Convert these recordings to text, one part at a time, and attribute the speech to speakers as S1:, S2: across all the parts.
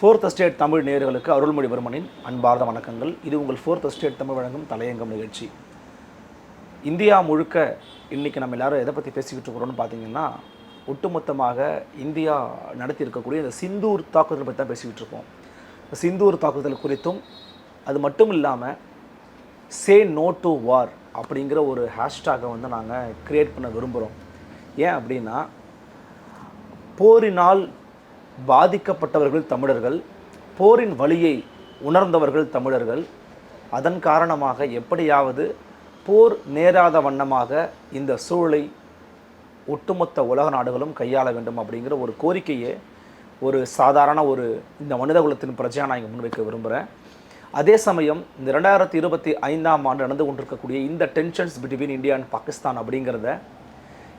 S1: Fourth state Tamil நேயர்களுக்கு அருள்மொழிவர்மனின் அன்பார்ந்த வணக்கங்கள். இது உங்கள் ஃபோர்த் ஸ்டேட் தமிழ் வழங்கும் தலையங்கம் நிகழ்ச்சி. இந்தியா முழுக்க இன்றைக்கி நம்ம எல்லாரும் எதை பற்றி பேசிக்கிட்டு இருக்கிறோம்னு பார்த்தீங்கன்னா ஒட்டுமொத்தமாக இந்தியா நடத்தி இருக்கக்கூடிய இந்த சிந்தூர் தாக்குதல் பற்றி தான் பேசிக்கிட்டு இருக்கோம். சிந்தூர் தாக்குதல் குறித்தும் அது மட்டும் இல்லாமல் சே நோ டு வார் அப்படிங்கிற ஒரு ஹேஷ்டாகை வந்து நாங்கள் க்ரியேட் பண்ண விரும்புகிறோம் ஏன் அப்படின்னா போரினால் பாதிக்கப்பட்டவர்கள் தமிழர்கள் போரின் வழியை உணர்ந்தவர்கள் தமிழர்கள். அதன் காரணமாக எப்படியாவது போர் நேராத வண்ணமாக இந்த சூழலை ஒட்டுமொத்த உலக நாடுகளும் கையாள வேண்டும் அப்படிங்கிற ஒரு கோரிக்கையை ஒரு சாதாரண ஒரு இந்த மனிதகுலத்தின் பிரஜையாக நான் இங்கே முன்வைக்க விரும்புகிறேன் அதே சமயம் இந்த ரெண்டாயிரத்தி இருபத்தி ஐந்தாம் ஆண்டு நடந்து கொண்டிருக்கக்கூடிய இந்த tensions between India and Pakistan அப்படிங்கிறத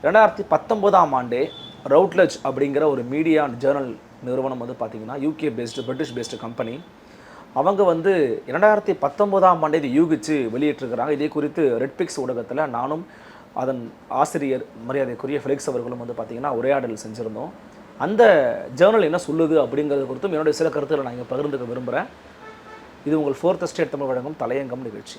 S1: ரெண்டாயிரத்தி பத்தொம்போதாம் ஆண்டே ரவுட்லஜ் அப்படிங்கிற ஒரு மீடியா அண்ட் ஜேர்னல் நிறுவனம் வந்து பார்த்திங்கன்னா UK based British based company அவங்க வந்து இரண்டாயிரத்தி பத்தொம்போதாம் ஆண்டு இது யூகிச்சு வெளியிட்டிருக்கிறாங்க. இதே குறித்து ரெட்பிக்ஸ் ஊடகத்தில் நானும் அதன் ஆசிரியர் மரியாதைக்குரிய ஃபெலிக்ஸ் அவர்களும் வந்து பார்த்திங்கன்னா உரையாடல் செஞ்சுருந்தோம். அந்த ஜேர்னல் என்ன சொல்லுது அப்படிங்கிறது குறித்தும் என்னுடைய சில கருத்துக்களை நான் இங்கே பகிர்ந்துக்க விரும்புகிறேன் இது உங்கள் ஃபோர்த் ஸ்டேட் தமிழ் வழங்கும் தலையங்கம் நிகழ்ச்சி.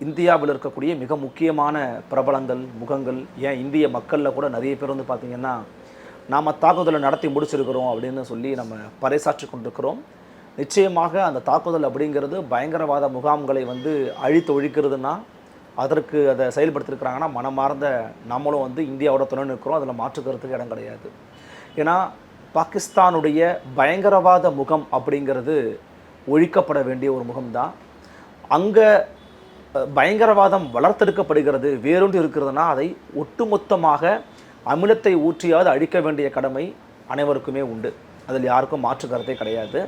S1: இந்தியாவில் இருக்கக்கூடிய மிக முக்கியமான பிரபலங்கள் முகங்கள் ஏன் இந்திய மக்களில் கூட நிறைய பேர் வந்து பார்த்திங்கன்னா நாம் தாக்குதலை நடத்தி முடிச்சிருக்கிறோம் அப்படின்னு சொல்லி நம்ம பறைசாற்றி கொண்டிருக்கிறோம். நிச்சயமாக அந்த தாக்குதல் அப்படிங்கிறது பயங்கரவாத முகாம்களை வந்து அழித்து ஒழிக்கிறதுனா அதற்கு அதை செயல்படுத்திருக்கிறாங்கன்னா மனமார்ந்த நம்மளும் வந்து இந்தியாவோட துணை நிற்கிறோம். அதில் மாற்றுக்கிறதுக்கு இடம் கிடையாது. ஏன்னா பாகிஸ்தானுடைய பயங்கரவாத முகம் அப்படிங்கிறது ஒழிக்கப்பட வேண்டிய ஒரு முகம்தான். அங்கே பயங்கரவாதம் வளர்த்தெடுக்கப்படுகிறது வேறொன்று இருக்கிறதுனா அதை ஒட்டுமொத்தமாக அமிலத்தை ஊற்றியாவது அழிக்க வேண்டிய கடமை அனைவருக்குமே உண்டு. அதில் யாருக்கும் மாற்று கருத்தே கிடையாது.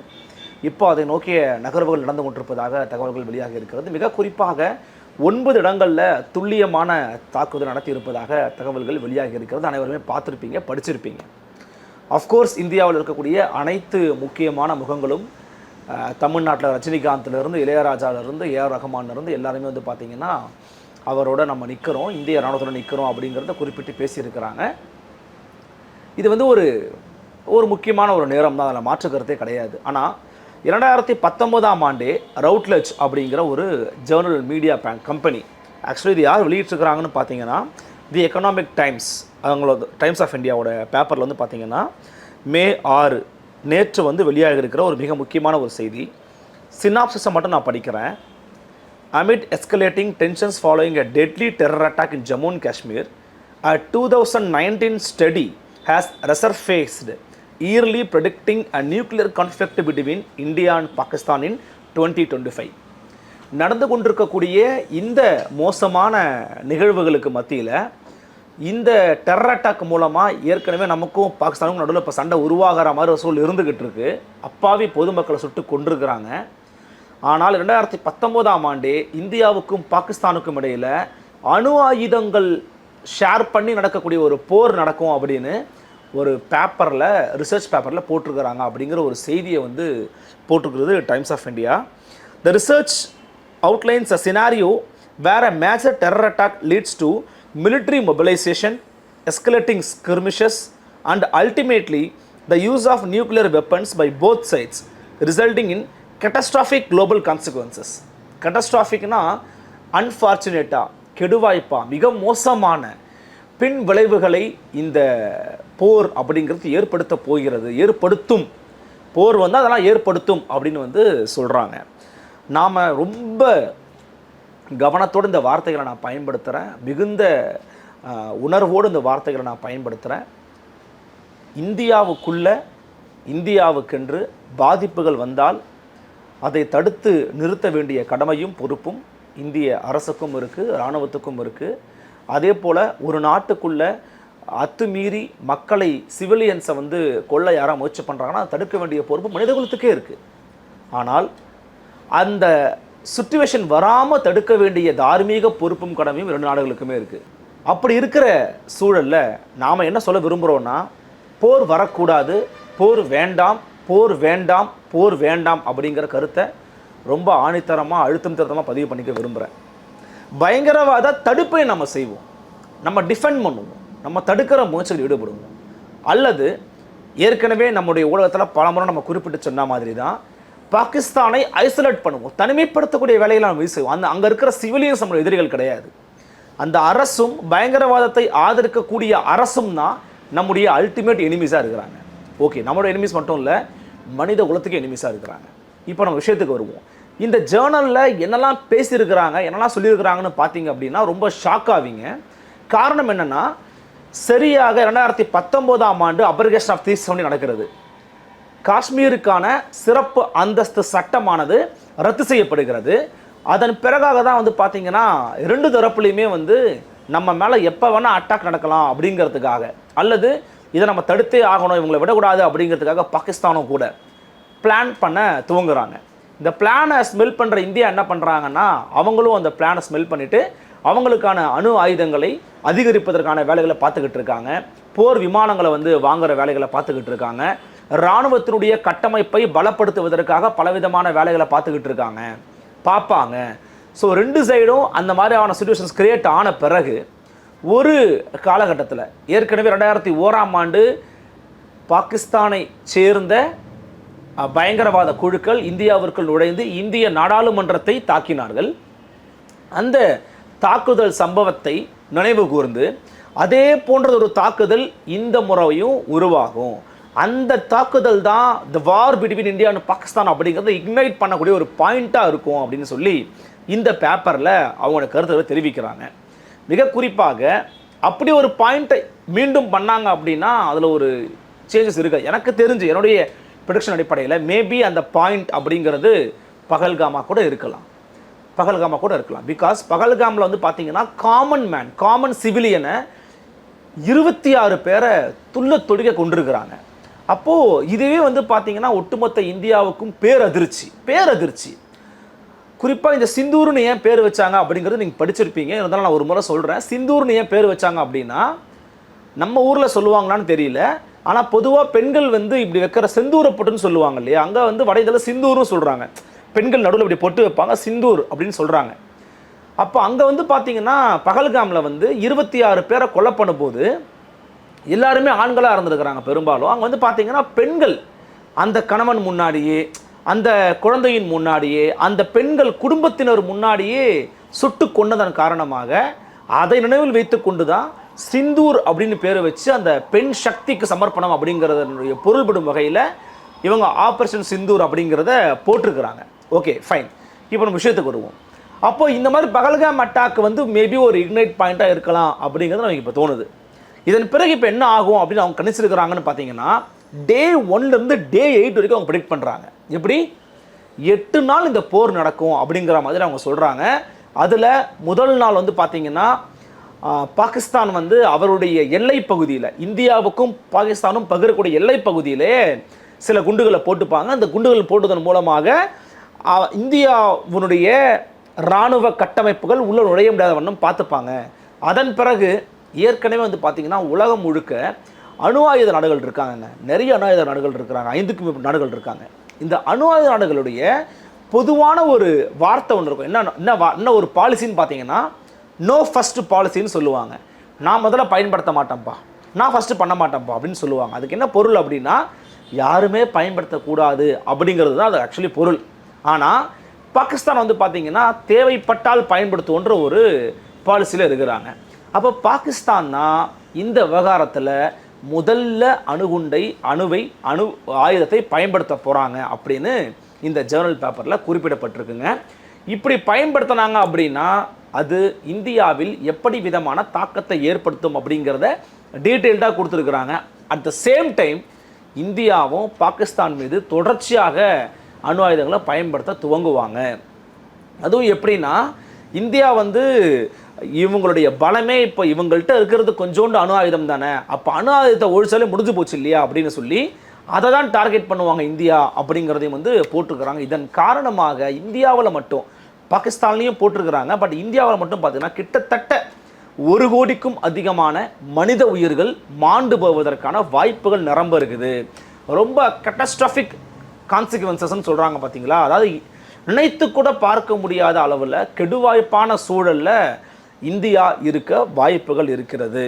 S1: இப்போ அதை நோக்கிய நகர்வுகள் நடந்து கொண்டிருப்பதாக தகவல்கள் வெளியாகி இருக்கிறது. மிக குறிப்பாக ஒன்பது இடங்களில் துல்லியமான தாக்குதல் நடத்தி இருப்பதாக தகவல்கள் வெளியாகி இருக்கிறது. அனைவருமே பார்த்துருப்பீங்க படிச்சிருப்பீங்க. அஃப்கோர்ஸ் இந்தியாவில் இருக்கக்கூடிய அனைத்து முக்கியமான முகங்களும் தமிழ்நாட்டில் ரஜினிகாந்த்லேருந்து இளையராஜாவிலேருந்து ஏஆர் ரஹ்மான்லேருந்து எல்லாருமே வந்து பார்த்திங்கன்னா அவரோட நம்ம நிற்கிறோம் இந்திய ராணுவத்தோட நிற்கிறோம் அப்படிங்கிறத குறிப்பிட்டு பேசியிருக்கிறாங்க. இது வந்து ஒரு ஒரு முக்கியமான ஒரு நேரம் தான் அதில் மாற்றுக்கிறதே கிடையாது. ஆனால் இரண்டாயிரத்தி பத்தொம்போதாம் ஆண்டே ரவுட்லெஜ் அப்படிங்கிற ஒரு journal media bank company actually இது யார் வெளியிட்டிருக்கிறாங்கன்னு பார்த்தீங்கன்னா தி எக்கனாமிக் டைம்ஸ் அவங்களோட டைம்ஸ் ஆஃப் இந்தியாவோட பேப்பரில் வந்து பார்த்தீங்கன்னா மே ஆறு நேற்று வந்து வெளியாக இருக்கிற ஒரு மிக முக்கியமான ஒரு செய்தி சினாப்சிஸை மட்டும் நான் படிக்கிறேன் amid escalating tensions following a deadly terror attack in Jammu and Kashmir a two thousand nineteen study has resurfaced eerily predicting a nuclear conflict between India and பாகிஸ்தானின் டுவெண்ட்டி டுவெண்ட்டி ஃபைவ் நடந்து கொண்டிருக்கக்கூடிய இந்த மோசமான நிகழ்வுகளுக்கு மத்தியில் இந்த டெரர் அட்டாக் மூலமாக ஏற்கனவே நமக்கும் பாகிஸ்தானுக்கும் நடுவில் இப்போ சண்டை உருவாகிற மாதிரி ஒரு சூழல் இருந்துக்கிட்டு இருக்கு. அப்பாவி பொதுமக்களை சுட்டு கொண்டிருக்கிறாங்க ஆனால் ரெண்டாயிரத்தி பத்தொம்போதாம் ஆண்டு இந்தியாவுக்கும் பாகிஸ்தானுக்கும் இடையில் அணு ஆயுதங்கள் ஷேர் பண்ணி நடக்கக்கூடிய ஒரு போர் நடக்கும் அப்படின்னு ஒரு பேப்பரில் ரிசர்ச் பேப்பரில் போட்டிருக்கிறாங்க அப்படிங்கிற ஒரு செய்தியை வந்து போட்டிருக்கிறது Times of India the research outlines a scenario where a major terror attack leads military mobilization, escalating skirmishes, and ultimately the use of nuclear weapons by both sides, resulting in catastrophic global consequences. Catastrophicனா அன்ஃபார்ச்சுனேட்டாக கெடுவாய்ப்பா மிக மோசமான பின் விளைவுகளை இந்த போர் அப்படிங்கிறது ஏற்படுத்த போகிறது ஏற்படுத்தும் போர் வந்து அதெல்லாம் ஏற்படுத்தும் அப்படின்னு வந்து சொல்கிறாங்க நாம் ரொம்ப கவனத்தோடு இந்த வார்த்தைகளை நான் பயன்படுத்துகிறேன் மிகுந்த உணர்வோடு இந்த வார்த்தைகளை நான் பயன்படுத்துகிறேன் இந்தியாவுக்குள்ள இந்தியாவுக்கென்று பாதிப்புகள் வந்தால் அதை தடுத்து நிறுத்த வேண்டிய கடமையும் பொறுப்பும் இந்திய அரசுக்கும் இருக்குது இராணுவத்துக்கும் இருக்குது அதே போல் ஒரு நாட்டுக்குள்ள அத்துமீறி மக்களை சிவிலியன்ஸை வந்து கொள்ள யாராக முயற்சி பண்ணுறாங்கன்னா தடுக்க வேண்டிய பொறுப்பு மனிதகுலத்துக்கே இருக்குது ஆனால் அந்த சுச்சுவேஷன் வராமல் தடுக்க வேண்டிய தார்மீக பொறுப்பும் கடமையும் இரண்டு நாடுகளுக்குமே இருக்குது அப்படி இருக்கிற சூழலில் நாம் என்ன சொல்ல விரும்புகிறோன்னா போர் வரக்கூடாது போர் வேண்டாம் போர் வேண்டாம் போர் வேண்டாம் அப்படிங்கிற கருத்தை ரொம்ப ஆணித்தரமாக அழுத்தம் திருத்தமாக பதிவு பண்ணிக்க விரும்புகிறேன் பயங்கரவாத தடுப்பை நம்ம செய்வோம். நம்ம டிஃபெண்ட் பண்ணுவோம். நம்ம தடுக்கிற முயற்சியில் ஈடுபடுவோம். அல்லது ஏற்கனவே நம்முடைய ஊடகத்தில் பலமுறை நம்ம குறிப்பிட்டு சொன்ன மாதிரி தான் பாகிஸ்தானை ஐசோலேட் பண்ணுவோம். தனிமைப்படுத்தக்கூடிய வேலையில் நம்ம வீசுவோம். அந்த அங்கே இருக்கிற சிவிலியன்ஸ் நம்மளோட எதிரிகள் கிடையாது. அந்த அரசும் பயங்கரவாதத்தை ஆதரிக்கக்கூடிய அரசும் தான் நம்முடைய அல்டிமேட் எனிமீஸாக இருக்கிறாங்க. ஓகே நம்மளோட எனிமீஸ் மட்டும் இல்லை மனித குலத்துக்கு எனிமீஸாக இருக்கிறாங்க. இப்போ நம்ம விஷயத்துக்கு வருவோம். இந்த ஜேர்னலில் என்னெல்லாம் பேசியிருக்கிறாங்க என்னெல்லாம் சொல்லியிருக்கிறாங்கன்னு பார்த்தீங்க அப்படின்னா ரொம்ப ஷாக் ஆவீங்க. காரணம் என்னென்னா சரியாக ரெண்டாயிரத்தி பத்தொம்போதாம் ஆண்டு அபர்கேஷன் ஆஃப் தீஸ் செவன்டி நடக்கிறது. காஷ்மீருக்கான சிறப்பு அந்தஸ்து சட்டமானது ரத்து செய்யப்படுகிறது. அதன் பிறகாக தான் வந்து பார்த்திங்கன்னா ரெண்டு தரப்புலையுமே வந்து நம்ம மேலே எப்போ வேணால் அட்டாக் நடக்கலாம் அப்படிங்கிறதுக்காக. அல்லது இதை நம்ம தடுத்தே ஆகணும் இவங்களை விடக்கூடாது அப்படிங்கிறதுக்காக பாகிஸ்தானும் கூட பிளான் பண்ண துவங்குறாங்க. இந்த பிளானை ஸ்மெல் பண்ணுற இந்தியா என்ன பண்ணுறாங்கன்னா அவங்களும் அந்த பிளானை ஸ்மெல் பண்ணிவிட்டு அவங்களுக்கான அணு ஆயுதங்களை அதிகரிப்பதற்கான வேலைகளை பார்த்துக்கிட்டு இருக்காங்க. போர் விமானங்களை வந்து வாங்குகிற வேலைகளை பார்த்துக்கிட்டு இருக்காங்க. இராணுவத்தினுடைய கட்டமைப்பை பலப்படுத்துவதற்காக பலவிதமான வேலைகளை பார்த்துக்கிட்டு இருக்காங்க. பார்ப்பாங்க. ஸோ ரெண்டு சைடும் அந்த மாதிரியான சுச்சுவேஷன்ஸ் கிரியேட் ஆன பிறகு ஒரு காலகட்டத்தில் ஏற்கனவே ரெண்டாயிரத்தி ஓராம் ஆண்டு பாகிஸ்தானை சேர்ந்த பயங்கரவாத குழுக்கள் இந்தியாவிற்குள் நுழைந்து இந்திய நாடாளுமன்றத்தை தாக்கினார்கள். அந்த தாக்குதல் சம்பவத்தை நினைவு கூர்ந்து அதே போன்றது ஒரு தாக்குதல் இந்த முறையும் உருவாகும். அந்த தாக்குதல் தான் the war between India and Pakistan அப்படிங்கிறத இக்னைட் பண்ணக்கூடிய ஒரு பாயிண்ட்டாக இருக்கும் அப்படின்னு சொல்லி இந்த பேப்பரில் அவங்களோட கருத்துக்களை தெரிவிக்கிறாங்க. மிக குறிப்பாக அப்படி ஒரு பாயிண்ட்டை மீண்டும் பண்ணாங்க அப்படின்னா அதில் ஒரு சேஞ்சஸ் இருக்குது எனக்கு தெரிஞ்சு என்னுடைய ப்ரொடக்ஷன் அடிப்படையில் மேபி அந்த பாயிண்ட் அப்படிங்கிறது பகல்காமா கூட இருக்கலாம். பகல்காமா கூட இருக்கலாம். பிகாஸ் பகல்காமில் வந்து பார்த்தீங்கன்னா காமன் மேன் காமன் சிவிலியனை இருபத்தி ஆறு பேரை துள்ள தொடுக்க கொண்டிருக்கிறாங்க. அப்போது இதுவே வந்து பார்த்தீங்கன்னா ஒட்டுமொத்த இந்தியாவுக்கும் பேரதிர்ச்சி பேரதிர்ச்சி. குறிப்பாக இந்த சிந்தூர்னு ஏன் பேர் வச்சாங்க அப்படிங்கிறது நீங்கள் படிச்சிருப்பீங்க. இருந்தாலும் நான் ஒரு முறை சொல்கிறேன் சிந்தூர்னு ஏன் பேர் வச்சாங்க அப்படின்னா நம்ம ஊரில் சொல்லுவாங்களான்னு தெரியல. ஆனால் பொதுவாக பெண்கள் வந்து இப்படி வைக்கிற செந்தூர பொட்டுன்னு சொல்லுவாங்க இல்லையா? அங்கே வந்து வட இதில் சிந்தூர்னு சொல்கிறாங்க பெண்கள் நடுவில் இப்படி பொட்டு வைப்பாங்க சிந்தூர் அப்படின்னு சொல்கிறாங்க அப்போ அங்கே வந்து பார்த்தீங்கன்னா பகல்காமில் வந்து இருபத்தி ஆறு பேரை கொலை பண்ணும்போது எல்லாருமே ஆண்களாக இருந்திருக்கிறாங்க பெரும்பாலும். அங்கே வந்து பார்த்தீங்கன்னா பெண்கள் அந்த கணவன் முன்னாடியே அந்த குழந்தையின் முன்னாடியே அந்த பெண்கள் குடும்பத்தினர் முன்னாடியே சுட்டு கொண்டதன் காரணமாக அதை நினைவில் வைத்து கொண்டு தான் சிந்தூர் அப்படின்னு பேர் வச்சு அந்த பெண் சக்திக்கு சமர்ப்பணம் அப்படிங்கிறதனுடைய பொருள்படும் வகையில் இவங்க ஆப்ரேஷன் சிந்தூர் அப்படிங்கிறத போட்டிருக்கிறாங்க. ஓகே ஃபைன் இப்போ நம்ம விஷயத்துக்கு வருவோம். அப்போ இந்த மாதிரி பகல்காம் அட்டாக் வந்து மேபி ஒரு இக்னைட் பாயிண்ட்டாக இருக்கலாம் அப்படிங்கிறது நமக்கு இப்போ தோணுது. இதன் பிறகு இப்போ என்ன ஆகும் அப்படின்னு அவங்க கணிச்சிருக்கிறாங்கன்னு பார்த்தீங்கன்னா டே ஒன்லேருந்து டே எயிட் வரைக்கும் அவங்க ப்ரிடிக்ட் பண்ணுறாங்க எப்படி? எட்டு நாள் இந்த போர் நடக்கும் அப்படிங்கிற மாதிரி அவங்க சொல்கிறாங்க அதில் முதல் நாள் வந்து பார்த்தீங்கன்னா பாகிஸ்தான் வந்து அவருடைய எல்லை பகுதியில் இந்தியாவுக்கும் பாகிஸ்தானும் பகிரக்கூடிய எல்லை பகுதியிலே சில குண்டுகளை போட்டுப்பாங்க. அந்த குண்டுகள் போட்டதன் மூலமாக இந்தியாவினுடைய இராணுவ கட்டமைப்புகள் உள்ளே நுழைய முடியாத வண்ணம் பார்த்துப்பாங்க. அதன் பிறகு ஏற்கனவே வந்து பார்த்திங்கன்னா உலகம் முழுக்க அணு ஆயுத நாடுகள் இருக்காங்கங்க. நிறைய அணு ஆயுத நாடுகள் இருக்கிறாங்க. ஐந்துக்கும் நாடுகள் இருக்காங்க. இந்த அணு ஆயுத நாடுகளுடைய பொதுவான ஒரு வார்த்தை ஒன்று இருக்கும். என்ன என்ன வா- என்ன ஒரு பாலிசின்னு பார்த்தீங்கன்னா நோ ஃபர்ஸ்ட் பாலிசின்னு சொல்லுவாங்க. நான் முதல்ல பயன்படுத்த மாட்டேன்ப்பா. நான் ஃபஸ்ட்டு பண்ண மாட்டேன்ப்பா. அப்படின்னு சொல்லுவாங்க. அதுக்கு என்ன பொருள் அப்படின்னா யாருமே பயன்படுத்தக்கூடாது அப்படிங்கிறது தான் அது ஆக்சுவலி பொருள். ஆனால் பாகிஸ்தான் வந்து பார்த்திங்கன்னா தேவைப்பட்டால் பயன்படுத்துவோன்ற ஒரு பாலிசியில் இருக்கிறாங்க. அப்போ பாகிஸ்தான் தான் இந்த விவகாரத்தில் முதல்ல அணுகுண்டை அணுவை அணு ஆயுதத்தை பயன்படுத்த போகிறாங்க அப்படின்னு இந்த ஜேர்னல் பேப்பரில் குறிப்பிடப்பட்டிருக்குங்க. இப்படி பயன்படுத்தினாங்க அப்படின்னா அது இந்தியாவில் எப்படி விதமான தாக்கத்தை ஏற்படுத்தும் அப்படிங்கிறத டீட்டெயில்டாக கொடுத்துருக்குறாங்க. அட் த சேம் டைம் இந்தியாவும் பாகிஸ்தான் மீது தொடர்ச்சியாக அணு ஆயுதங்களை பயன்படுத்த துவங்குவாங்க. அதுவும் எப்படின்னா இந்தியா வந்து இவங்களுடைய பலமே இப்போ இவங்கள்ட்ட இருக்கிறது கொஞ்சோண்டு அணு ஆயுதம் தானே. அப்போ அணு ஆயுதத்தை ஒழிச்சாலே முடிஞ்சு போச்சு இல்லையா அப்படின்னு சொல்லி அதை தான் டார்கெட் பண்ணுவாங்க இந்தியா அப்படிங்கிறதையும் வந்து போட்டிருக்கிறாங்க. இதன் காரணமாக இந்தியாவில் மட்டும் பாகிஸ்தான்லேயும் போட்டிருக்கிறாங்க. பட் இந்தியாவில் மட்டும் பார்த்தீங்கன்னா கிட்டத்தட்ட ஒரு கோடிக்கும் அதிகமான மனித உயிர்கள் மாண்டு போவதற்கான வாய்ப்புகள் நிரம்ப இருக்குது. ரொம்ப கட்டஸ்ட்ராஃபிக் கான்சிக்வன்சஸ்ன்னு சொல்கிறாங்க பார்த்தீங்களா அதாவது நினைத்து கூட பார்க்க முடியாத அளவில் கெடுவாய்ப்பான சூழலில் இந்தியா இருக்க வாய்ப்புகள் இருக்கிறது.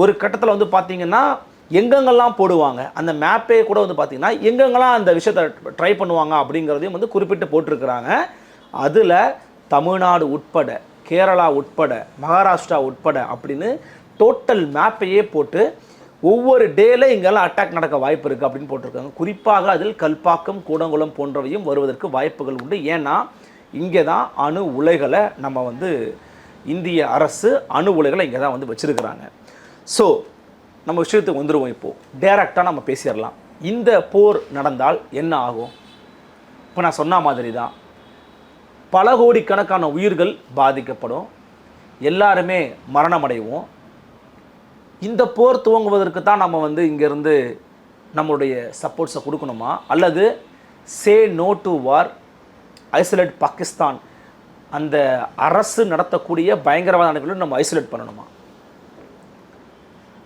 S1: ஒரு கட்டத்தில் வந்து பார்த்திங்கன்னா எங்கெங்கெல்லாம் போடுவாங்க அந்த மேப்பே கூட வந்து பார்த்தீங்கன்னா எங்கெங்கெல்லாம் அந்த விஷயத்தை ட்ரை பண்ணுவாங்க அப்படிங்கிறதையும் வந்து குறிப்பிட்டு போட்டிருக்கிறாங்க. அதில் தமிழ்நாடு உட்பட கேரளா உட்பட மகாராஷ்டிரா உட்பட அப்படின்னு டோட்டல் மேப்பையே போட்டு ஒவ்வொரு டேல இங்கெல்லாம் அட்டாக் நடக்க வாய்ப்பு இருக்குது அப்படின்னு போட்டிருக்காங்க. குறிப்பாக அதில் கல்பாக்கம் கூடங்குளம் போன்றவையும் வருவதற்கு வாய்ப்புகள் உண்டு. ஏன்னா இங்கே தான் அணு உலைகளை நம்ம வந்து இந்திய அரசு அணு உலைகளை இங்கே தான் வந்து வச்சுருக்கிறாங்க. ஸோ நம்ம விஷயத்துக்கு வந்துடுவோம் இப்போது டேரெக்டாக நம்ம பேசிடலாம். இந்த போர் நடந்தால் என்ன ஆகும்? இப்போ நான் சொன்ன மாதிரி தான் பல கோடிக்கணக்கான உயிர்கள் பாதிக்கப்படும். எல்லாருமே மரணமடைவோம். இந்த போர் துவங்குவதற்கு தான் நம்ம வந்து இங்கேருந்து நம்மளுடைய சப்போர்ட்ஸை கொடுக்கணுமா? அல்லது say no to war isolate Pakistan அந்த அரசு நடத்தக்கூடிய பயங்கரவாத அமைப்புகளும் நம்ம ஐசோலேட் பண்ணணுமா?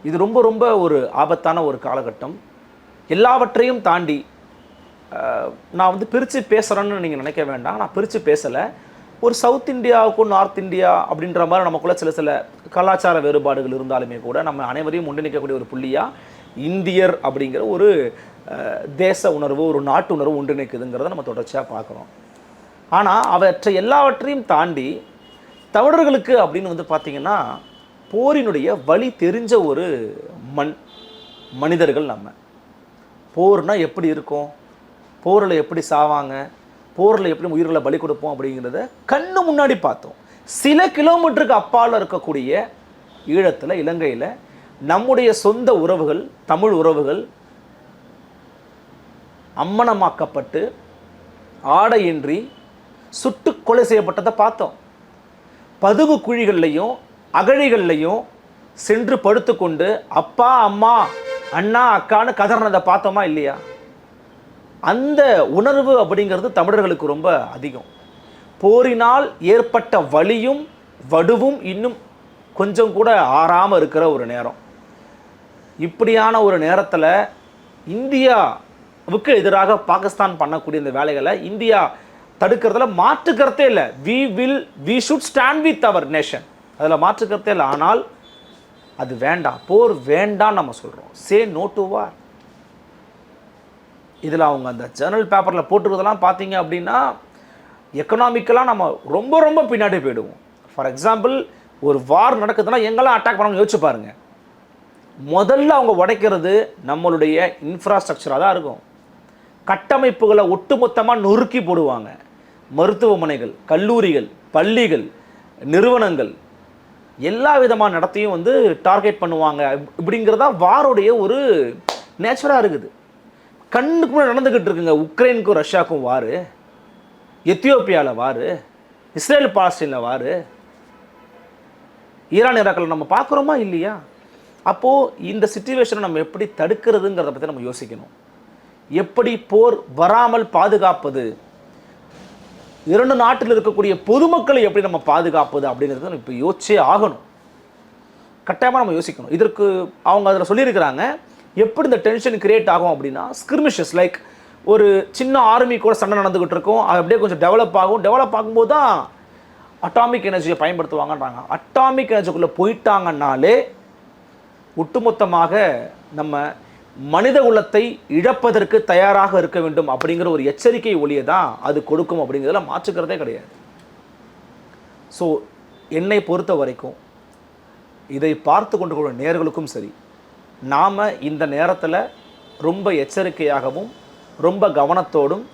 S1: இது ரொம்ப ரொம்ப ஒரு ஆபத்தான ஒரு காலகட்டம். எல்லாவற்றையும் தாண்டி நான் வந்து பிரித்து பேசுகிறேன்னு நீங்கள் நினைக்க வேண்டாம். நான் பிரித்து பேசலை. ஒரு சவுத் இந்தியாவுக்கும் நார்த் இந்தியா அப்படின்ற மாதிரி நமக்குள்ள சில சில கலாச்சார வேறுபாடுகள் இருந்தாலுமே கூட நம்ம அனைவரையும் ஒன்றிணைக்கக்கூடிய ஒரு புள்ளியாக இந்தியர் அப்படிங்கிற ஒரு தேச உணர்வு ஒரு நாட்டு உணர்வு ஒன்றிணைக்குதுங்கிறத நம்ம தொடர்ச்சியாக பார்க்குறோம். ஆனால் அவற்றை எல்லாவற்றையும் தாண்டி தமிழர்களுக்கு அப்படின்னு வந்து பார்த்திங்கன்னா போரினுடைய வழி தெரிஞ்ச ஒரு மண் மனிதர்கள் நம்ம. போர்னால் எப்படி இருக்கும்? போரில் எப்படி சாவாங்க? போரில் எப்படி உயிர்களை பலி கொடுப்போம் அப்படிங்கிறத கண்ணு முன்னாடி பார்த்தோம். சில கிலோமீட்டருக்கு அப்பால் இருக்கக்கூடிய ஈழத்தில் இலங்கையில் நம்முடைய சொந்த உறவுகள் தமிழ் உறவுகள் அம்மனமாக்கப்பட்டு ஆடையின்றி சுட்டு கொலை செய்யப்பட்டதை பார்த்தோம். பதுகு குழிகள்லையும் அகழிகள்லையும் சென்று படுத்துக்கொண்டு அப்பா அம்மா அண்ணா அக்கான்னு கதறினதை பார்த்தோமா இல்லையா? அந்த உணர்வு அப்படிங்கிறது தமிழர்களுக்கு ரொம்ப அதிகம். போரினால் ஏற்பட்ட வலியும் வடுவும் இன்னும் கொஞ்சம் கூட ஆறாமல் இருக்கிற ஒரு நேரம். இப்படியான ஒரு நேரத்தில் இந்தியாவுக்கு எதிராக பாகிஸ்தான் பண்ணக்கூடிய இந்த வேலைகளை இந்தியா தடுக்கிறதுல மாற்றுக்கருத்தே இல்லை. We will we should stand with our nation அதில் மாற்றுக்கருத்தே இல்லை. ஆனால் அது வேண்டாம் போர் வேண்டாம் நம்ம சொல்கிறோம் சே நோ டு வார் இதில் அவங்க அந்த ஜேர்னல் பேப்பரில் போட்டுருக்கிறதெல்லாம் பார்த்தீங்க அப்படின்னா எக்கனாமிக்கலாக நம்ம ரொம்ப ரொம்ப பின்னாடி போயிடுவோம். ஃபார் எக்ஸாம்பிள் ஒரு வார் நடக்குதுன்னா எங்கெல்லாம் அட்டாக் பண்ணணும் யோசிச்சு பாருங்கள் முதல்ல அவங்க உடைக்கிறது நம்மளுடைய இன்ஃப்ராஸ்ட்ரக்சராக தான் இருக்கும். கட்டமைப்புகளை ஒட்டுமொத்தமாக நொறுக்கி போடுவாங்க. மருத்துவமனைகள் கல்லூரிகள் பள்ளிகள் நிறுவனங்கள் எல்லா விதமான நடத்தையும் வந்து டார்கெட் பண்ணுவாங்க. இப்படிங்கிறதா வாருடைய ஒரு நேச்சராக இருக்குது. கண்ணுக்கு முன்னாடி நடந்துக்கிட்டு இருக்குங்க. உக்ரைனுக்கும் ரஷ்யாவுக்கும் வார். எத்தியோப்பியாவில் வார். இஸ்ரேல் பாலஸ்டீனில் வார். ஈரான் ஈராக்கில் நம்ம பார்க்குறோமா இல்லையா? அப்போது இந்த சுச்சுவேஷனை நம்ம எப்படி தடுக்கிறதுங்கிறத பற்றி நம்ம யோசிக்கணும். எப்படி போர் வராமல் பாதுகாப்பது? இரண்டு நாட்டில் இருக்கக்கூடிய பொதுமக்களை எப்படி நம்ம பாதுகாப்பது அப்படிங்கிறது நம்ம இப்போ யோசிச்சே ஆகணும். கட்டாயமாக நம்ம யோசிக்கணும். இதற்கு அவங்க அதில் சொல்லியிருக்கிறாங்க எப்படி இந்த டென்ஷன் கிரியேட் ஆகும் அப்படின்னா ஸ்கிர்மிஷஸ் லைக் ஒரு சின்ன ஆர்மி கூட சண்டை நடந்துக்கிட்டு இருக்கும். அது அப்படியே கொஞ்சம் டெவலப் ஆகும். டெவலப் ஆகும்போது தான் அட்டாமிக் எனர்ஜியை பயன்படுத்துவாங்கன்றாங்க. அட்டாமிக் எனர்ஜிக்குள்ளே போயிட்டாங்கன்னாலே ஒட்டுமொத்தமாக நம்ம மனித குலத்தை இழப்பதற்கு தயாராக இருக்க வேண்டும் அப்படிங்கிற ஒரு எச்சரிக்கை ஒளியை தான் அது கொடுக்கும் அப்படிங்கிறதுல மாற்றுக்கிறதே கிடையாது. ஸோ என்னை பொறுத்த வரைக்கும் இதை பார்த்து கொண்டு நேர்களுக்கும் சரி நாம் இந்த நேரத்தில் ரொம்ப எச்சரிக்கையாகவும் ரொம்ப கவனத்தோடும்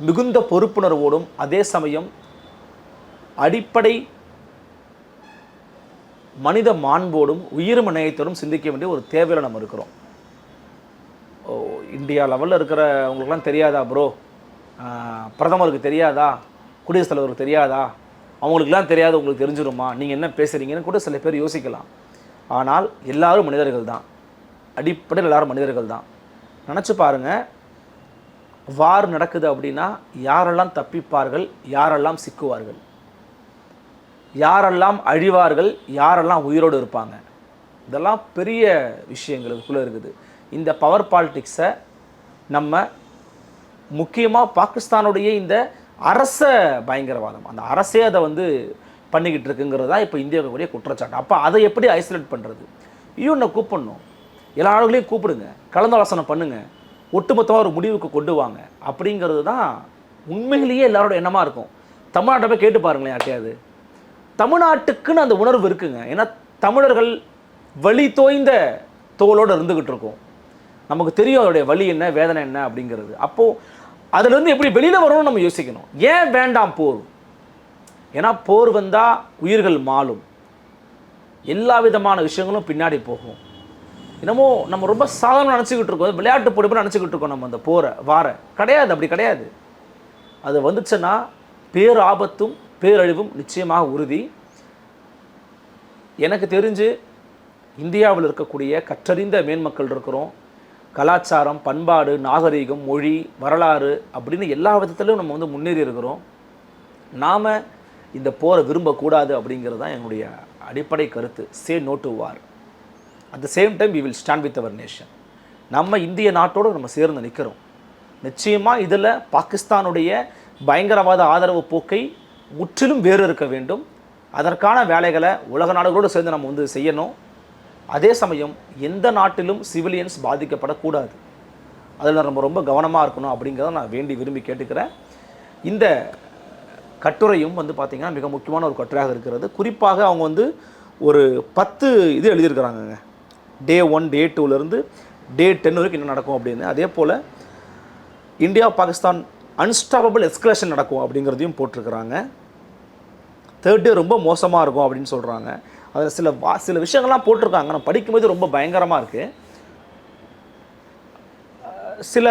S1: மிகுந்த பொறுப்புணர்வோடும் அதே சமயம் அடிப்படை மனித மாண்போடும் உயிர் நேயத்தோடும் சிந்திக்க வேண்டிய ஒரு தேவையில் நம்ம இருக்கிறோம். இந்தியா லெவலில் இருக்கிறவங்களுக்குலாம் தெரியாதா ப்ரோ பிரதமருக்கு தெரியாதா? குடியரசுத் தலைவருக்கு தெரியாதா? அவங்களுக்குலாம் தெரியாது உங்களுக்கு தெரிஞ்சிருமா? நீங்கள் என்ன பேசுகிறீங்கன்னு கூட சில பேர் யோசிக்கலாம். ஆனால் எல்லாரும் மனிதர்கள் தான். அடிப்படையில் எல்லாரும் மனிதர்கள் தான். நினச்சி பாருங்கள் வார் நடக்குது அப்படின்னா யாரெல்லாம் தப்பிப்பார்கள் யாரெல்லாம் சிக்குவார்கள்? யாரெல்லாம் அழிவார்கள் யாரெல்லாம் உயிரோடு இருப்பாங்க? இதெல்லாம் பெரிய விஷயங்களுக்குள்ளே இருக்குது. இந்த பவர் பாலிட்டிக்ஸை நம்ம முக்கியமாக பாகிஸ்தானுடைய இந்த அரச பயங்கரவாதம். அந்த அரசே அதை வந்து பண்ணிக்கிட்டு இருக்குங்கிறது தான் இப்போ இந்தியாவுக்குரிய குற்றச்சாட்டு. அப்போ அதை எப்படி ஐசோலேட் பண்ணுறது இன்னொன்று கூப்பிடணும். எல்லா ஆளுகளையும் கூப்பிடுங்க. கலந்தாலோசனை பண்ணுங்க. ஒட்டுமொத்தமாக ஒரு முடிவுக்கு கொண்டு வாங்க. அப்படிங்கிறது தான் உண்மையிலேயே எல்லாரோட எண்ணமாக இருக்கும். தமிழ்நாட்டை போய் கேட்டு பாருங்களேன் யார்ட்டையாவது தமிழ்நாட்டுக்குன்னு அந்த உணர்வு இருக்குங்க. ஏன்னா தமிழர்கள் வழி தோய்ந்த தோளோடு இருந்துக்கிட்டு இருக்கோம். நமக்கு தெரியும் அதோடைய வழி என்ன வேதனை என்ன அப்படிங்கிறது. அப்போது அதுலேருந்து எப்படி வெளியில் வரணும்னு நம்ம யோசிக்கணும். ஏன் வேண்டாம் போர்? ஏன்னா போர் வந்தால் உயிர்கள் மாலும் எல்லா விதமான விஷயங்களும் பின்னாடி போகும். என்னமோ நம்ம ரொம்ப சாதாரண நினச்சிக்கிட்டு இருக்கோம். விளையாட்டு போட்டி நினச்சிக்கிட்டு இருக்கோம் நம்ம அந்த போரை வார. கிடையாது அப்படி கிடையாது. அது வந்துச்சுன்னா பேர் ஆபத்தும் பேரழிவும் நிச்சயமாக உறுதி. எனக்கு தெரிஞ்சு இந்தியாவில் இருக்கக்கூடிய கற்றறிந்த மேன்மக்கள் இருக்கிறோம். கலாச்சாரம் பண்பாடு நாகரீகம் மொழி வரலாறு அப்படின்னு எல்லா விதத்துலையும் நம்ம வந்து முன்னேறி இருக்கிறோம். நாம் இந்த போரை விரும்பக்கூடாது அப்படிங்கிறது தான் என்னுடைய அடிப்படை கருத்து. Say no to war at the same time we will stand with our nation நம்ம இந்திய நாட்டோடு நம்ம சேர்ந்து நிற்கிறோம் நிச்சயமாக இதில் பாகிஸ்தானுடைய பயங்கரவாத ஆதரவு போக்கை முற்றிலும் வேறு இருக்க வேண்டும். அதற்கான வேலைகளை உலக நாடுகளோடு சேர்ந்து நம்ம வந்து செய்யணும். அதே சமயம் எந்த நாட்டிலும் சிவிலியன்ஸ் பாதிக்கப்படக்கூடாது. அதில் நம்ம ரொம்ப கவனமாக இருக்கணும் அப்படிங்கிறத நான் வேண்டி விரும்பி கேட்டுக்கிறேன். இந்த கட்டுரையும் வந்து பார்த்திங்கன்னா மிக முக்கியமான ஒரு கட்டுரையாக இருக்கிறது. குறிப்பாக அவங்க வந்து ஒரு பத்து இது எழுதியிருக்கிறாங்கங்க. டே ஒன் டே டூலேருந்து டே டென் வரைக்கும் என்ன நடக்கும் அப்படின்னு. அதே போல் இந்தியா பாகிஸ்தான் அன்ஸ்டாப்பபிள் எஸ்கலேஷன் நடக்கும் அப்படிங்கிறதையும் போட்டிருக்கிறாங்க. தேர்ட் டே ரொம்ப மோசமாக இருக்கும் அப்படின்னு சொல்கிறாங்க அதில் சில வா சில விஷயங்கள்லாம் போட்டிருக்காங்க. நான் படிக்கும்போது ரொம்ப பயங்கரமாக இருக்குது சில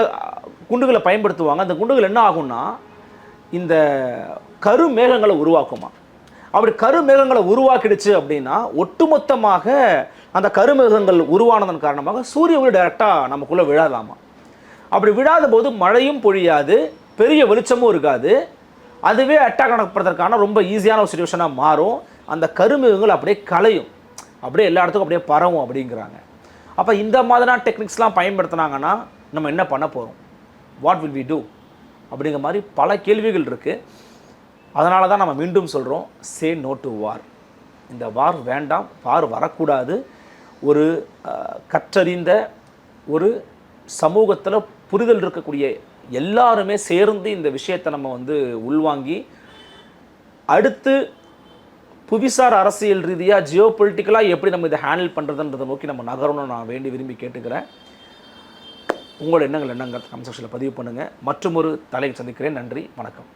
S1: குண்டுகளை பயன்படுத்துவாங்க. அந்த குண்டுகள் என்ன ஆகும்னா இந்த கரு மேகங்களை உருவாக்குமா. அப்படி கருமேகங்களை உருவாக்கிடுச்சு அப்படின்னா ஒட்டுமொத்தமாக அந்த கருமேகங்கள் உருவானதன் காரணமாக சூரிய ஒளி டைரெக்டாக நமக்குள்ளே விழாதாமா. அப்படி விழாத போது மழையும் பொழியாது பெரிய வெளிச்சமும் இருக்காது. அதுவே அட்டாக் நடப்பதற்கான ரொம்ப ஈஸியான ஒரு சுச்சுவேஷனாக மாறும். அந்த கருமேகங்கள் அப்படியே கலையும் அப்படியே எல்லா இடத்துக்கும் அப்படியே பரவும் அப்படிங்கிறாங்க. அப்போ இந்த மாதிரியான டெக்னிக்ஸ்லாம் பயன்படுத்துனாங்கன்னா நம்ம என்ன பண்ண போகிறோம் வாட் வில் வி டூ அப்படிங்கிற மாதிரி பல கேள்விகள் இருக்குது அதனால தான் நம்ம மீண்டும் சொல்கிறோம் சே நோ டு வார் இந்த வார் வேண்டாம் வார் வரக்கூடாது. ஒரு கற்றறிந்த ஒரு சமூகத்தில் புரிதல் இருக்கக்கூடிய எல்லாருமே சேர்ந்து இந்த விஷயத்தை நம்ம வந்து உள்வாங்கி அடுத்து புவிசார் அரசியல் ரீதியாக ஜியோ பொலிட்டிக்கலாக எப்படி நம்ம இதை ஹேண்டில் பண்ணுறதுன்றதை நோக்கி நம்ம நகரணும்னு நான் வேண்டி விரும்பி கேட்டுக்கிறேன். உங்களோட எண்ணங்கள் என்னங்கிறது கமெண்ட் செக்ஷனில் பதிவு பண்ணுங்கள் மற்றும் ஒரு தலையை சந்திக்கிறேன். நன்றி. வணக்கம்.